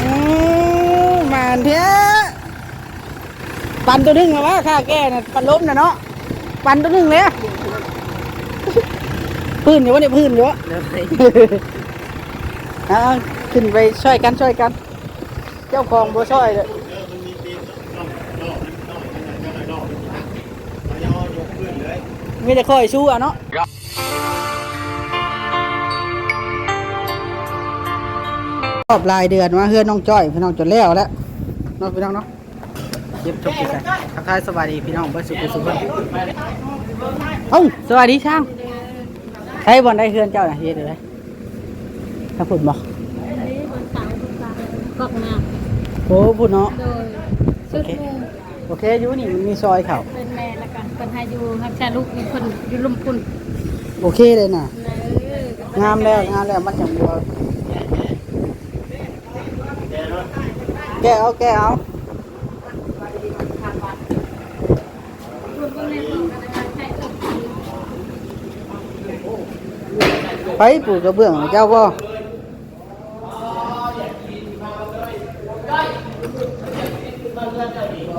อืมมานเถอะปันตัวหนึงแล้ววะค่าแก้น่ะปันล้มน่ะเนาะปันตัวหนึงเลยอะพื้นอยู่วะเนี่ยพื้นอยู่วะเอาขึ้นไปช่วยกันช่วยกัน เจ้าของบัวช่วยเลยมีแต่คอยชู้อะเนาะ รอบรายเดือนมาเฮือนน้องจ้อยพี่น้องจนแล้วแล้วเนาะพี่น้องเนาะเย็บจบไปทักทายสวัสดีพี่น้องเพื่อนสุขสุขเอ้าสวัสดีช่างใช้บอลได้เฮือนเจ้าน่ะเฮ็ดเลยถ้าพูดบอกนี้บนเสาตรงกลางกอกน้โอ้พูดเนาะโดยสุดหมู่โอเคอยู่นี่มันมีซอยเขาเป็นแม่ละกันเป็นให้อยู่ฮักชาลูกมีคนอยู่ลุมคุณโอเคเลยน่ะงามแล้วงามแล้วมันอย่างบัว แกเอาแกเอาไปปลูกกระเบื้องให้เจ้าบ่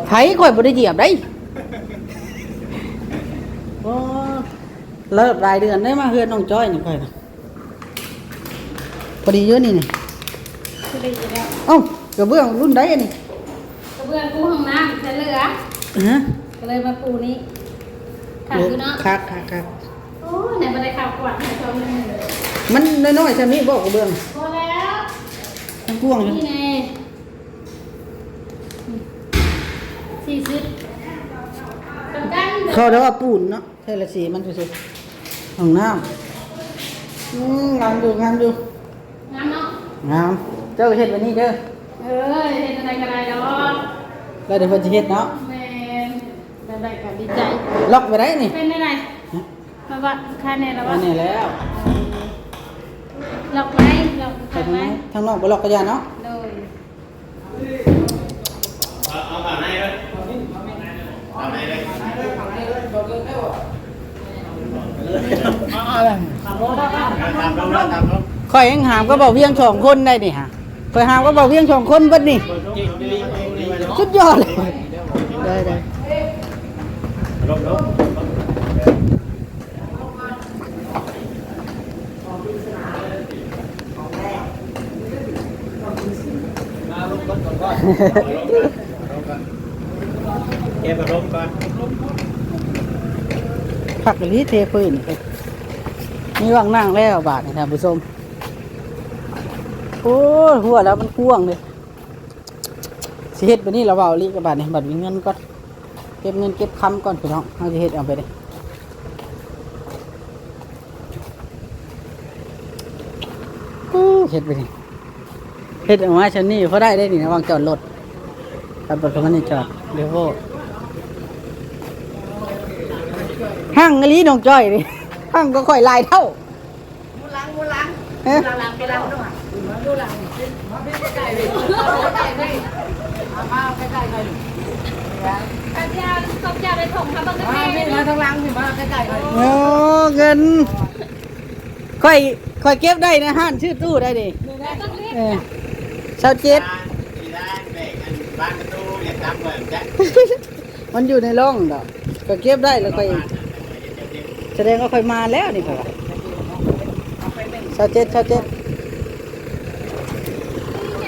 ไผข่อยบ่ได้เหยียบได้โอ้เลิกรายเดือนได้มาเฮือนน้องจ้อยนี่ข่อยน่ะพอดีเยอะนี่นี่คือได้ยินแล้วเอ้า กระเบื้องรุ่นใดอันนี้กระเบื้องปูห้องน้ำใช้เหลือฮะก็เลยมาปูนี้ขาดอยู่เนาะคักคักคักโอ้ไหนบันไดข่าวกวาดให้ชมเลยมันน้อยๆซะนี้บ่กระเบื้องพอแล้วทั้งกวางอยู่นี่ไงสี่สิบสำคัญเขาเรียกว่าปูนเนาะใช่ละสีมันซื่อๆห้องน้ำอืมงามอยู่งามอยู่งามเนาะงามเจ้าเฮ็ดวันนี้เด้อ เออเห็นอะไรกันอะไรเนาะแล้วเดี๋ยวเพิ่นสิเฮ็ดเนาะแม่เป็นได้กันดีใจ ล็อกไว้ได้นี่เป็นได้ไรมาวัดค่าแน่แล้วอัว่านนี้แล้วล็อกไว้ล็อกไปไว้ทางนอกทางนอกบ่ล็อกก็อย่าเนาะโดยเอาผ่านให้เลยผ่านให้เลยอ๋ออะไรตามลงแล้วตามลง ข่อยยังหามก็บอกเพียงสองคนได้นี่ฮะ ข่อยหามก็บอกเพียงสองคนเบิดนี่ สุดยอดเลยได้ได้ลงลงเก็บอารมณ์ก่อนผักกะลิเทพื้นไปมีว่างนั่งแล้วบาทนี่ท่านผู้ชม โอ้ยหัวแล้วมันพ่วงเลยสิเฮ็ดไปนี่เราเบาลีกับบาทนี่บัตรมีเงินก่อนเก็บเงินเก็บคำก่อนพี่น้องเอาสิเฮ็ดเอาไปเลยอู้เฮ็ดไปนี่เฮ็ดออกมาชั้นนี้พอได้ได้นี่นะวางจอดรถตัดรถของมันนี่จอดเดี๋ยวโว้ห้างอลีน้องจ้อยนี่ห้างก็ค่อยลายเท่ามูลังมูลังหลังไปแล้วด้วย ดูแลังมาพี่ไกล้ๆเลยใกล้ๆเลยมาใกล้ๆเลยกัญญาสมญาไปส่งครับบางทีมาพี่มาทางหลังพี่มาใกล้ๆเลยโอ้เงินค่อยค่อยเก็บได้นะห้านชื่อตู้ได้ดิเออเสาเจ็ดมันอยู่ในร่องดอกก็เก็บได้แล้วค่อยแสดงว่าค่อยมาแล้วนี่ค่อยเสาเจ็ดเสาเจ็ด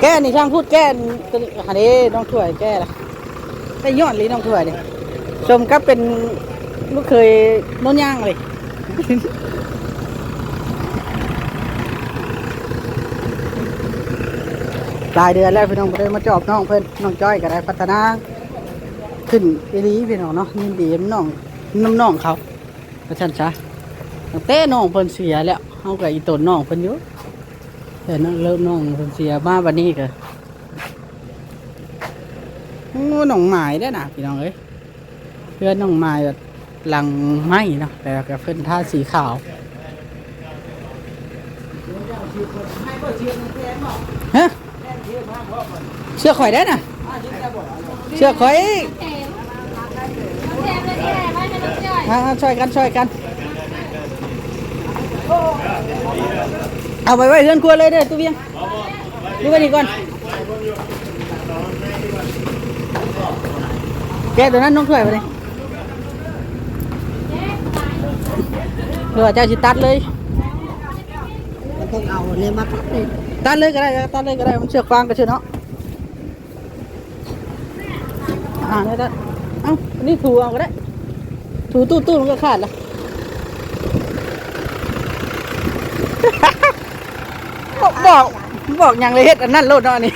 แก้นี่ช่างพูดแก้ตัวนี้อันนี้น้องถ้วยแก้ละได้ยอดลีน้องถ้วยดิชมก็เป็นลูกเคยโน้นย่างเลยหลายเดือนแล้วพี่น้องเลยมาจอบน้องเพิ่นน้องจ้อยก็ได้พัฒนา ขึ้นอีหลีพี่น้องเนาะยินดีน้ำน้องน้ำน้องเขาประชันจ้ะตั้งแต่น้องเพิ่นเสียแล้วเฮากับอีตนน้องเพิ่นอยู่ แต่น้องเริ่มน้องเพิ่นเสียมาวันนี้ก็โอ้น้องหมายได้อนะพี่น้องเอ้ยเพื่อนน้องหมายแบบหลังไม้เนาะแต่กับเพิ่นท่าสีขาวฮะเชื่อข่อยได้น่ะเชื่อข่อยแถมแถมเลยแถมให้น้องจ้อยอ่าช่วยกันช่วยกัน เอาไปไว้เรือนครัวเลยเด้อตู้เวียงดูไว้นี่ก่อนแกะตัวนั้นน้องถ้วยไปเลยเดี๋ยว บอกบอกบอกอย่างเลยเฮ็ดอันนั้นโลดเนาะอันนี่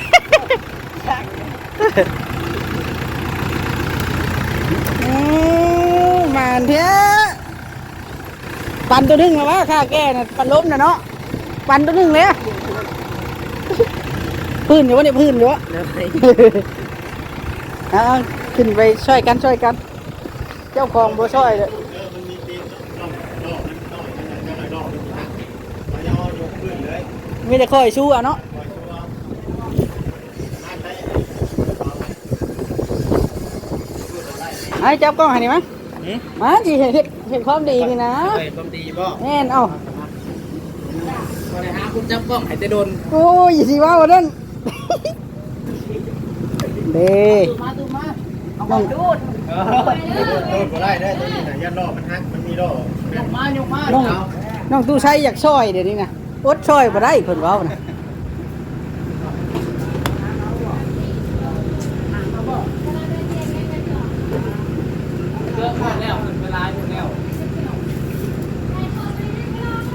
อืมมาเถอะปันตัวหนึงแล้ววะค่าแก้น่ะปันล้มน่ะเนาะปันตัวหนึงเลยพื้นอยู่วะเนี่ยพื้นอยู่วะ เอาขึ้นไปช่วยกันช่วยกัน เจ้าของบ่ช่วยเลย มันมีตีนต้องรอบมันต้องจะมารอบมันหักมันย่อยกขึ้นเลย มีแต่คอยชูอะเนาะคอยชัวร์หักได้ไอ้จับกล้องให้นี่มั้ยมาจีเห็นเห็นเห็นความดีนี่นะเฮ้ยความดีบ่แน่นเอ้าก็เลยหาคุณจับกล้องให้จะโดนโอ้ยอย่าสิว่าวันนั้นเด้มาดูมาน้องดูดเออโดนก็ได้ได้ตัวนี้นะยันรอบมันหักมันมีรอบยกมายกมาน้องน้องตู้ใช้อยากช่วยเดี๋ยวนี้นะ อดช่วยบ่ได้เพิ่นเว้านะเลิกหมดแล้วเวลาอยู่แล้ว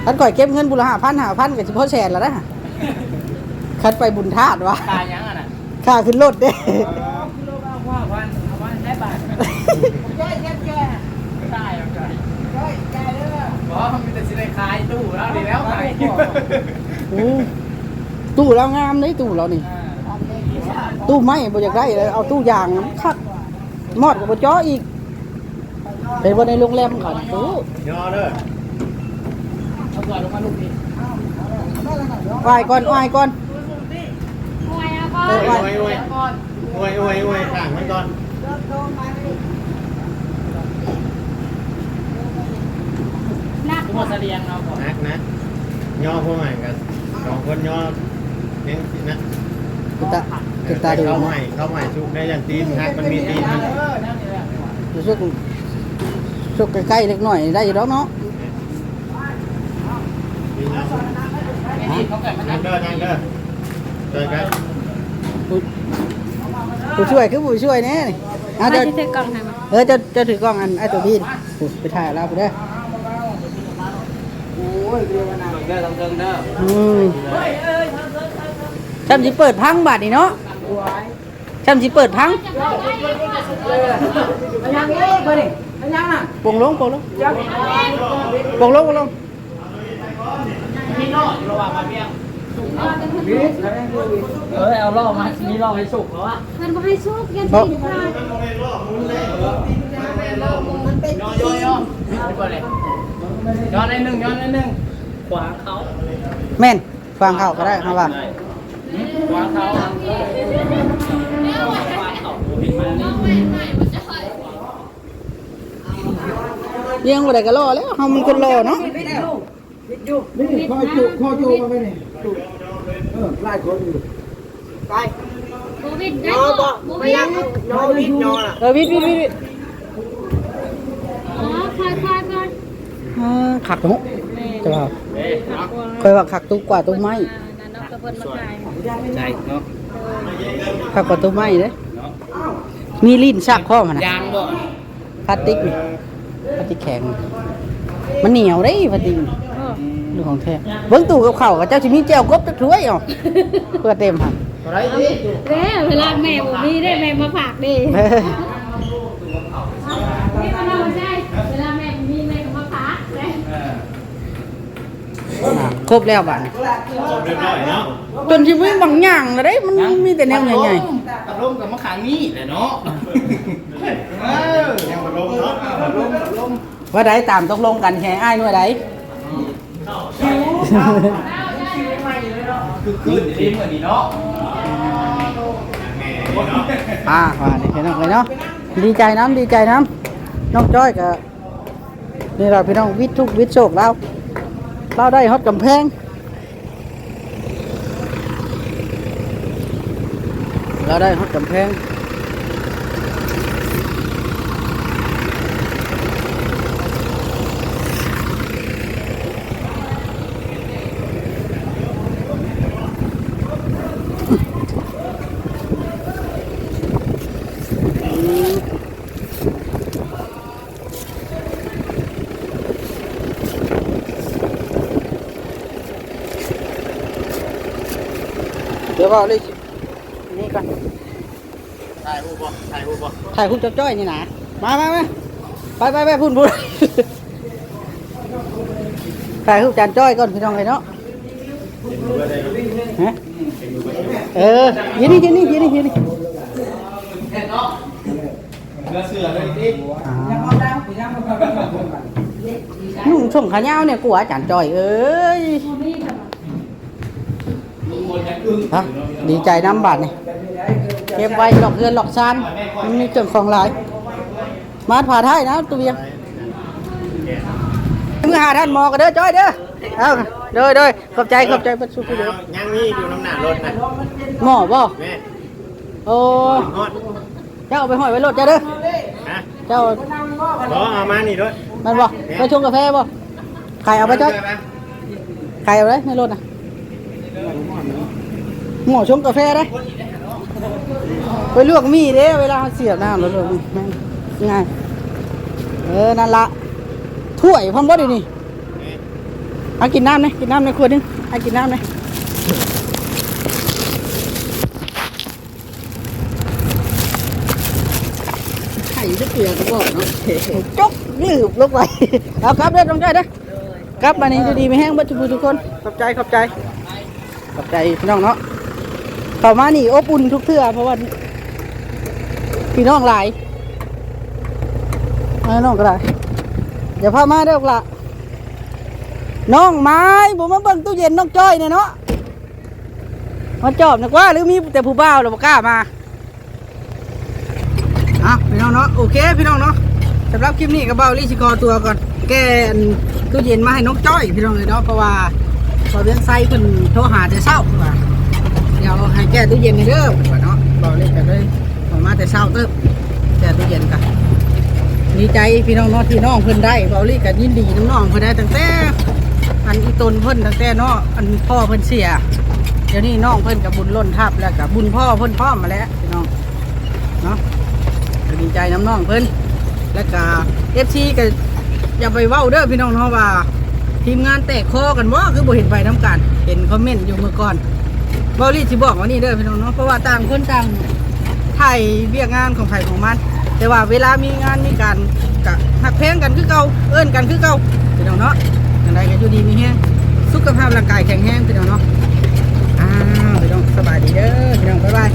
คันก่อยเก็บเงินบุรหาพันหาพันก็สิพอแสนแล้วนะคันไปบุญธาตุวะตายยังอะน่ะค่าขึ้นรถเด้ ว่ามันมีแต่สิได้ขายตู้แล้วดีแล้วขายอืมตู้เรางามเลยตู้เรานี่ ตู้ไม้บ่อยากได้เลยเอาตู้ยางน้ำคักมอดกับบ่จ้ออีกไปบ่ในโรงแรมเขาตู้ย่อเด้อเอาก่อนลงมาลูกนี่วายก่อนวายก่อนเออโอ้วายยโอ้ยโอ้ยโอ้ยโอ้ยข้างมันก่อน ทุกคนเสลียงเอาก่อนนักนะย่อพวกมันกันสองคนย่อเน้นสินะคือตาคือตาดูเข้าใหเนาะม่เข้าใหม่ชุบได้ยันตีนหักมันมีตีนมันเออนั่นนี่แหละรู้สึกสุกใกล้ๆเล็กน้อยได้อยู่แล้วเนาะตีนนะไอ้นี่เขาเกิดมานั่นั่งเด้อนั่งเด้อเจอกันผู้ช่วยคือผู้ช่วยแน่นี่อะเดี๋ยวถือกล่องให้มาเออจะจะถือกล้องอันไอ้ตัวพี่นี่ไปถ่ายเราไปเด้อ เด้อต้องเดินเด้ออืมจำสิเปิดพังบาดนี่เนาะจำสิเปิดพังยังเอ้ยเพิ่นนี่ยังน่ะปงลงปงลงปงลงปงลงมีล่อองระหว่างมาเพียง เออเอาล่อมามีล่อให้สุกแล้วอะมันบ่ให้ชุบกันเพราะสิค่ะย้อนย้อนย้อนไปก่อนเลยย้อนในหนึ่งย้อนในหนึ่งขวางเขาแม่นฟังเขาก็ได้ครับว่าขวางเขาขวาเขาผิดมานี่เลี้ยงบ่ได้ก็รอแล้วเฮามันคนรอเนาะพ่อจุพ่อจุมาไปนี่ เออไล่คนอยู่ไปโควิดได้บ่บ่ยังย้อนนิดย้อนอะเออวิทย์วิทย์วิทย์วิทย์อ๋อคอยคอยคอยอ่าขักเนาะจะว่าเคยว่าขักตู้กว่าตู้ไม้นั่นเนาะกระเพิ่นมาขายใช่เนาะขักกว่าตู้ไม้เด้มีลิ้นชักข้อมันนะยางบ่พลาสติกนี่พลาสติกแข็ง มันเหนียวเด้พลาสติกนี่เรื่องของแท้เบิ่งตู้กับข้าวก็เจ้าสิมีแจ่วกบจักถ้วยเอะเพื่อเต็มหั่นอะไรดิเด้เวลาแม่บ่มีได้แม่มาฝากเด้เออนี่มันเอาใช่เวลาแม่บ่มีแม่ก็มาฝากเด้อะครบแล้วบัดนี้เรียบร้อยเนาะจนสิมีบางอย่างแล้วเด้มันมีแต่แนวใหญ่กับลมกับมะขามนี่แหละเนาะเออยังมาลงเนาะลมกับลมๆ ว่าได้ตามตกลงกันแห่ไอ้นู่น่วยไดคือคืนจะดีเหมือนนี้เนาะอ่าว่านี่พี่น้องเลยเนาะดีใจน้ำดีใจน้ำน้องจ้อยกับนี่เราพี่น้องวิทย์ทุกวิทย์โชคเราเราได้ฮอตกำแพงเราได้ฮอตกำแพง ดี๋ยวเอาเลยสินี่ก่อนถ่ายรูปบ่ถ่ายรูปบ่ถ่ายคุณจ้อยๆนี่นะมามามาไปไปไปพุ่นพุ่นถ่ายรูปจานจ้อยก่อนพี่น้องเลยเนาะเห็นดูว่าได้ฮะเออยืนนี่ยืนนี่ยืนนี่ยืนนี่เห็นเนาะเนื้อเสือเลยดิอ่านุ่งส่งขายาวเนี่ยกูอาจารย์จ้อยเอ้ย ลุงมนต์ยังอึ้ง ฮะดีใจน้ำบาทนี่เก็บไว้หลอกเรือนหลอกซานมันมีเครื่องของหลาย มาผ่าท้ายนะตัวเบียงมือหาท่านหมอกันเด้อจ้อยเด้อเอาเด้อเด้อขอบใจขอบใจประชุมเด้อยังมีอยู่น้ำหนักรถนะหมอบ่แม่โอ้ฮอดเจ้าเอาไปห้อยไว้รถจ้าเด้อฮะเจ้าบ่เอามานี่ด้วยมันบ่ไปชงกาแฟบ่ใครเอาไปจ้อยใครเอาเลยในรถน่ะ หมอชงกาแฟได้ไปลวกมีเด้เวลาเสียบน้ำแล้วลวกมีแม่งง่ายเออนั่นละถ้วยพร้อมบ่เดี๋ยวนี้เอากินน้ำนะกินน้ำในขวดนึงเอากินน้ำนะไข่จะเกลือก็บอกเนาะจกลืบลงไปเอาครับเด้อต้องใจเด้อกลับมานี่ดีๆไม่แห้งเบัดทุกผู้ทุกคนขอบใจขอบใจข อบใจพี่น้องเนาะเข้ามานี่อบอุ่นทุกเทื่อเพราะว่าพี่น้องหลายมาน้องก็ได้อย่าพามาเด้อละน้องไม้ผมมาเบิ่งตู้เย็นน้องจ้อยเนี่ยเนาะมาจอบนึกว่าหรือมีแต่ผู้บ่าวเราบ่กล้ามาอะพี่น้องเนาะโอเคพี่น้องเนาะสำหรับคลิปนี้ก็เบาลี่ชิกอตัวก่อนแกนตู้เย็นมาให้น้องจ้อยพี่น้องเลยเนาะเพราะว่า พอเวียงไซเพิ่นโทรหาแต่เช้าเพิ่นว่าเดี๋ยวให้แก้ตู้เย็นให้เด้อเพิ่นว่าเนาะเบาลี่ก็เลยออกมาแต่เช้าเติบแก้ตู้เย็นกันดีใจพี่น้องเนาะที่น้องเพิ่นได้เบาลี่ก็ยินดีน้องๆเพิ่นได้ตั้งแต่อันอีตนเพิ่นตั้งแต่เนาะอันพ่อเพิ่นเสียเดี๋ยวนี้น้องเพิ่นกับบุญล้นทับแล้วกับบุญพ่อเพิ่นพร้อมมาแล้วพี่น้องเนาะก็ดีใจน้ำน้องเพิ่นแล้วก็เอฟซีก็อย่าไปเว้าเด้อพี่น้องเนาะว่า ทีมงานแตกคอกันว่าคือบ่เห็นไปน้ำกัน เห็นคอมเมนต์อยู่เมื่อก่อนบอลี่สิบอกว่านี่เด้อพี่น้องเนาะเพราะว่าต่างคนต่างถ่ายเวียกงานของใครของมัน แต่ว่าเวลามีงานมีการกะหักแพงกันคือเก่าเอิ้นกันคือเก่าพี่น้องเนาะอย่างไรก็อยู่ดีมีแห้งสุขภาพร่างกายแข็งแรงพี่น้องเนาะอ้าวพี่น้องสบายดีเด้อพี่น้องบ๊ายบาย